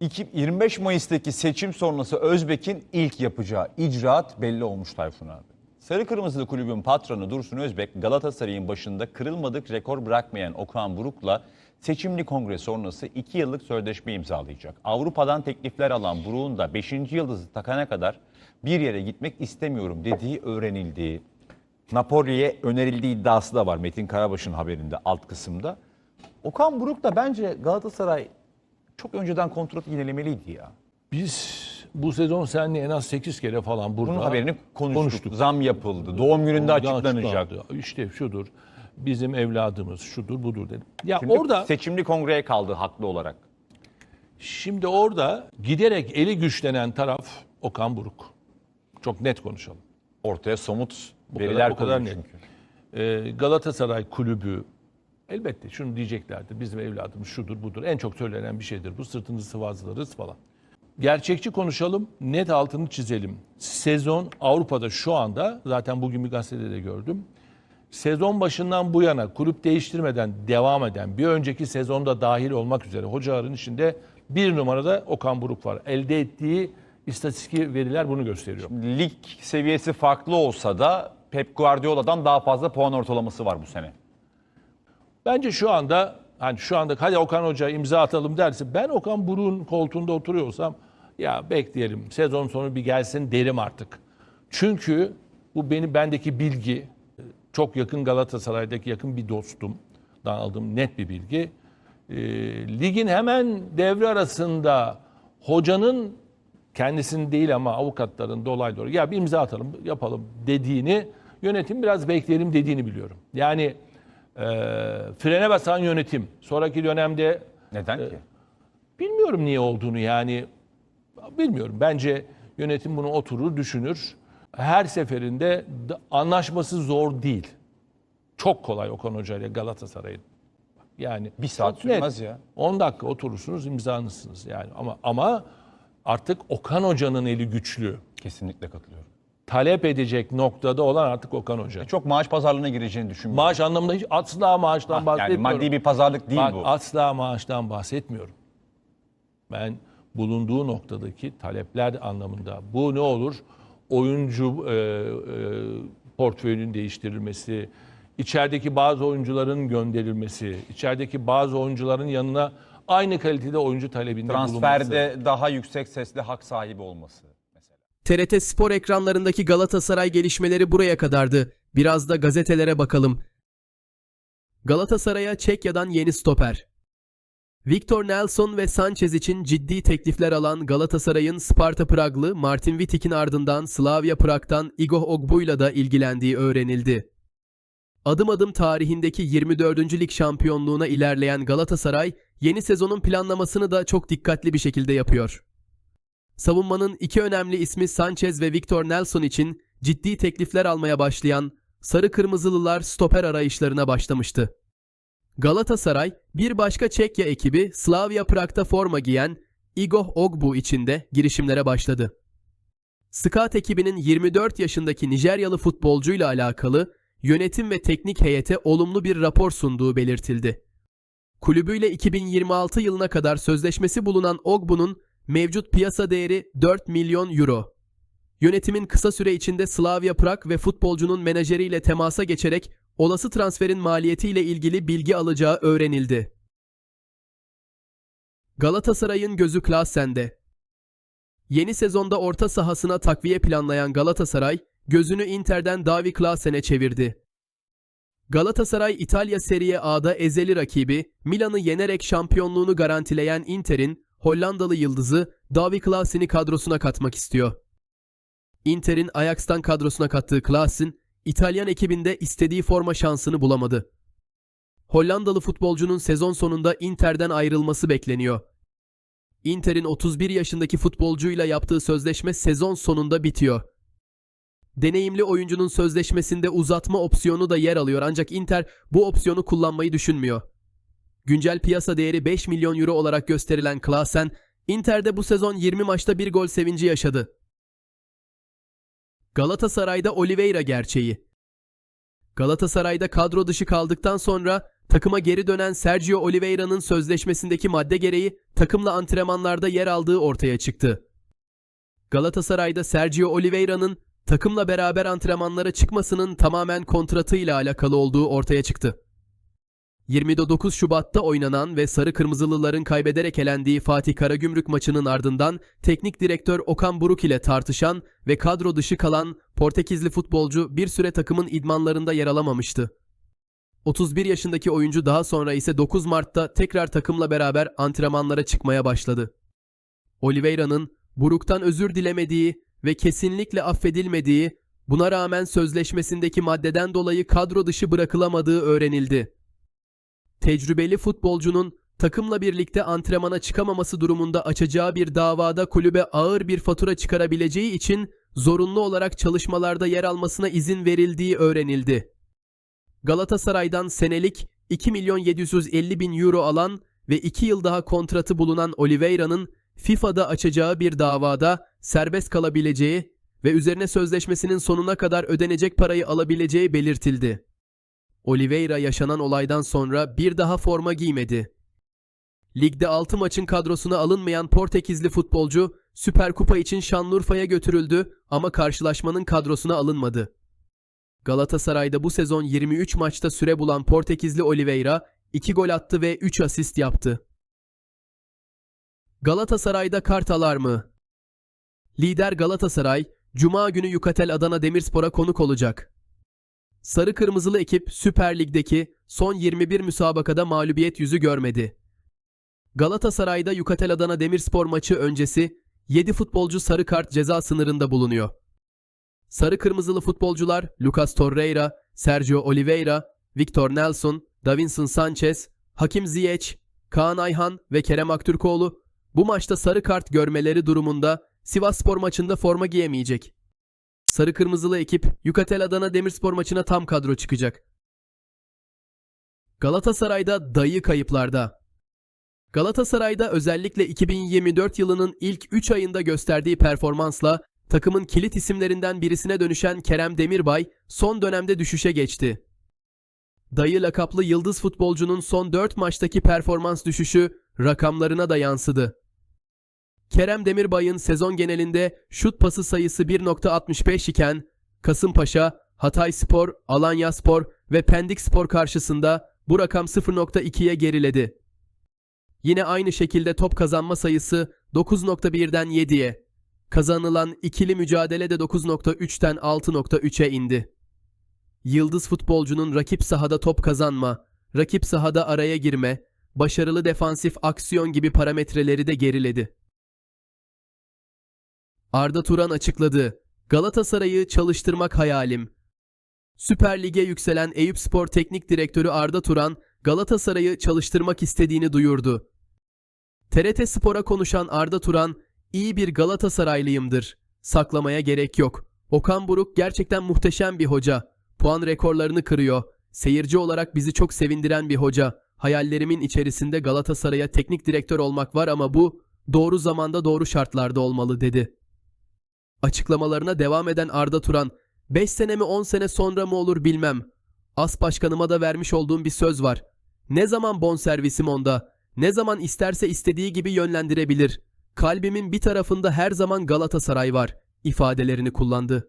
İki- 25 Mayıs'taki seçim sonrası Özbek'in ilk yapacağı icraat belli olmuş Tayfun abi. Sarı Kırmızılı kulübün patronu Dursun Özbek Galatasaray'ın başında kırılmadık rekor bırakmayan Okan Buruk'la seçimli kongre sonrası 2 yıllık sözleşme imzalayacak. Avrupa'dan teklifler alan Buruk'un da 5. yıldızı takana kadar bir yere gitmek istemiyorum dediği öğrenildi. Napoli'ye önerildiği iddiası da var Metin Karabaş'ın haberinde alt kısımda. Okan Buruk da bence Galatasaray çok önceden kontrat yinelemeliydi ya. Biz bu sezon seninle en az 8 kere falan burada Bunun haberini konuştuk. konuştuk. Zam yapıldı. Doğum gününde Oradan açıklanacak. açıklandı. İşte şudur. Bizim evladımız şudur budur dedim. Ya Şimdi orada seçimli kongreye kaldı haklı olarak. şimdi orada giderek eli güçlenen taraf Okan Buruk. Çok net konuşalım. Ortaya somut Bu veriler kadar, o kadar net. çünkü. Ee, Galatasaray kulübü elbette şunu diyeceklerdir. Bizim evladımız şudur budur. En çok söylenen bir şeydir. Bu sırtınızı sıvazlarız falan. Gerçekçi konuşalım. Net altını çizelim. Sezon Avrupa'da şu anda zaten bugün bir gazetede de gördüm. Sezon başından bu yana kulüp değiştirmeden devam eden bir önceki sezonda dahil olmak üzere hocaların içinde bir numarada Okan Buruk var. Elde ettiği istatistik veriler bunu gösteriyor. Lig seviyesi farklı olsa da Pep Guardiola'dan daha fazla puan ortalaması var bu sene. Bence şu anda hani şu anda hadi Okan Hoca imza atalım derse ben Okan Buruk'un koltuğunda oturuyorsam ya bekleyelim sezon sonu bir gelsin derim artık. Çünkü bu beni bendeki bilgi çok yakın Galatasaray'daki yakın bir dostumdan aldığım net bir bilgi. Ee, ligin hemen devre arasında hocanın kendisinin değil ama avukatların dolaylı olarak ya bir imza atalım yapalım dediğini yönetim biraz bekleyelim dediğini biliyorum. Yani e, frene basan yönetim sonraki dönemde Neden ki? bilmiyorum niye olduğunu yani bilmiyorum. Bence yönetim bunu oturur düşünür. Her seferinde anlaşması zor değil. Çok kolay Okan Hoca ile Galatasaray'ın. Yani Bir saat çok net. sürmez ya. 10 dakika oturursunuz imzanızsınız yani ama ama artık Okan Hoca'nın eli güçlü. Kesinlikle katılıyorum. Talep edecek noktada olan artık Okan Hoca. Çok maaş pazarlığına gireceğini düşünmüyorum. Maaş anlamında hiç asla maaştan yani bahsetmiyorum. maddi bir pazarlık değil Bak, bu. asla maaştan bahsetmiyorum. Ben bulunduğu noktadaki talepler anlamında bu ne olur? Oyuncu e, e, portföyünün değiştirilmesi, içerideki bazı oyuncuların gönderilmesi, içerideki bazı oyuncuların yanına aynı kalitede oyuncu talebinde bulunması. Transferde daha yüksek sesli hak sahibi olması. TRT Spor ekranlarındaki Galatasaray gelişmeleri buraya kadardı. Biraz da gazetelere bakalım. Galatasaray'a Çekya'dan yeni stoper. Victor Nelson ve Sanchez için ciddi teklifler alan Galatasaray'ın Sparta Praglı Martin Wittig'in ardından Slavia Prag'dan Igor Ogbu'yla da ilgilendiği öğrenildi. Adım adım tarihindeki 24. lig şampiyonluğuna ilerleyen Galatasaray, yeni sezonun planlamasını da çok dikkatli bir şekilde yapıyor. Savunmanın iki önemli ismi Sanchez ve Victor Nelson için ciddi teklifler almaya başlayan Sarı Kırmızılılar stoper arayışlarına başlamıştı. Galatasaray bir başka Çekya ekibi Slavia Prag'da forma giyen Igor Ogbu için de girişimlere başladı. Scout ekibinin 24 yaşındaki Nijeryalı futbolcuyla alakalı yönetim ve teknik heyete olumlu bir rapor sunduğu belirtildi. Kulübüyle 2026 yılına kadar sözleşmesi bulunan Ogbu'nun mevcut piyasa değeri 4 milyon euro. Yönetimin kısa süre içinde Slavia Prag ve futbolcunun menajeriyle temasa geçerek olası transferin maliyetiyle ilgili bilgi alacağı öğrenildi. Galatasaray'ın gözü Klaasen'de. Yeni sezonda orta sahasına takviye planlayan Galatasaray, gözünü Inter'den Davi Klaasen'e çevirdi. Galatasaray İtalya Serie A'da ezeli rakibi Milan'ı yenerek şampiyonluğunu garantileyen Inter'in Hollandalı yıldızı Davi Klaasen'i kadrosuna katmak istiyor. Inter'in Ajax'tan kadrosuna kattığı Klaasen, İtalyan ekibinde istediği forma şansını bulamadı. Hollandalı futbolcunun sezon sonunda Inter'den ayrılması bekleniyor. Inter'in 31 yaşındaki futbolcuyla yaptığı sözleşme sezon sonunda bitiyor. Deneyimli oyuncunun sözleşmesinde uzatma opsiyonu da yer alıyor ancak Inter bu opsiyonu kullanmayı düşünmüyor. Güncel piyasa değeri 5 milyon euro olarak gösterilen Klaasen, Inter'de bu sezon 20 maçta bir gol sevinci yaşadı. Galatasaray'da Oliveira gerçeği. Galatasaray'da kadro dışı kaldıktan sonra takıma geri dönen Sergio Oliveira'nın sözleşmesindeki madde gereği takımla antrenmanlarda yer aldığı ortaya çıktı. Galatasaray'da Sergio Oliveira'nın takımla beraber antrenmanlara çıkmasının tamamen kontratıyla alakalı olduğu ortaya çıktı. 29 Şubat'ta oynanan ve Sarı Kırmızılıların kaybederek elendiği Fatih Karagümrük maçının ardından teknik direktör Okan Buruk ile tartışan ve kadro dışı kalan Portekizli futbolcu bir süre takımın idmanlarında yer alamamıştı. 31 yaşındaki oyuncu daha sonra ise 9 Mart'ta tekrar takımla beraber antrenmanlara çıkmaya başladı. Oliveira'nın Buruk'tan özür dilemediği ve kesinlikle affedilmediği, buna rağmen sözleşmesindeki maddeden dolayı kadro dışı bırakılamadığı öğrenildi. Tecrübeli futbolcunun takımla birlikte antrenmana çıkamaması durumunda açacağı bir davada kulübe ağır bir fatura çıkarabileceği için zorunlu olarak çalışmalarda yer almasına izin verildiği öğrenildi. Galatasaray'dan senelik 2 milyon 750 bin euro alan ve 2 yıl daha kontratı bulunan Oliveira'nın FIFA'da açacağı bir davada serbest kalabileceği ve üzerine sözleşmesinin sonuna kadar ödenecek parayı alabileceği belirtildi. Oliveira yaşanan olaydan sonra bir daha forma giymedi. Ligde 6 maçın kadrosuna alınmayan Portekizli futbolcu Süper Kupa için Şanlıurfa'ya götürüldü ama karşılaşmanın kadrosuna alınmadı. Galatasaray'da bu sezon 23 maçta süre bulan Portekizli Oliveira 2 gol attı ve 3 asist yaptı. Galatasaray'da kart alarmı. Lider Galatasaray, Cuma günü Yukatel Adana Demirspor'a konuk olacak. Sarı Kırmızılı ekip Süper Lig'deki son 21 müsabakada mağlubiyet yüzü görmedi. Galatasaray'da Yukatel Adana Demirspor maçı öncesi 7 futbolcu sarı kart ceza sınırında bulunuyor. Sarı Kırmızılı futbolcular Lucas Torreira, Sergio Oliveira, Victor Nelson, Davinson Sanchez, Hakim Ziyech, Kaan Ayhan ve Kerem Aktürkoğlu bu maçta sarı kart görmeleri durumunda Sivasspor maçında forma giyemeyecek. Sarı Kırmızılı ekip Yukatel Adana Demirspor maçına tam kadro çıkacak. Galatasaray'da dayı kayıplarda. Galatasaray'da özellikle 2024 yılının ilk 3 ayında gösterdiği performansla takımın kilit isimlerinden birisine dönüşen Kerem Demirbay son dönemde düşüşe geçti. Dayı lakaplı yıldız futbolcunun son 4 maçtaki performans düşüşü rakamlarına da yansıdı. Kerem Demirbay'ın sezon genelinde şut pası sayısı 1.65 iken Kasımpaşa, Hatayspor, Alanyaspor ve Pendikspor karşısında bu rakam 0.2'ye geriledi. Yine aynı şekilde top kazanma sayısı 9.1'den 7'ye, kazanılan ikili mücadele de 9.3'ten 6.3'e indi. Yıldız futbolcunun rakip sahada top kazanma, rakip sahada araya girme, başarılı defansif aksiyon gibi parametreleri de geriledi. Arda Turan açıkladı. Galatasaray'ı çalıştırmak hayalim. Süper Lig'e yükselen Eyüpspor Teknik Direktörü Arda Turan, Galatasaray'ı çalıştırmak istediğini duyurdu. TRT Spor'a konuşan Arda Turan, iyi bir Galatasaraylıyımdır. Saklamaya gerek yok. Okan Buruk gerçekten muhteşem bir hoca. Puan rekorlarını kırıyor. Seyirci olarak bizi çok sevindiren bir hoca. Hayallerimin içerisinde Galatasaray'a teknik direktör olmak var ama bu doğru zamanda doğru şartlarda olmalı dedi. Açıklamalarına devam eden Arda Turan, 5 sene mi 10 sene sonra mı olur bilmem. As başkanıma da vermiş olduğum bir söz var. Ne zaman bonservisim onda, ne zaman isterse istediği gibi yönlendirebilir. Kalbimin bir tarafında her zaman Galatasaray var ifadelerini kullandı.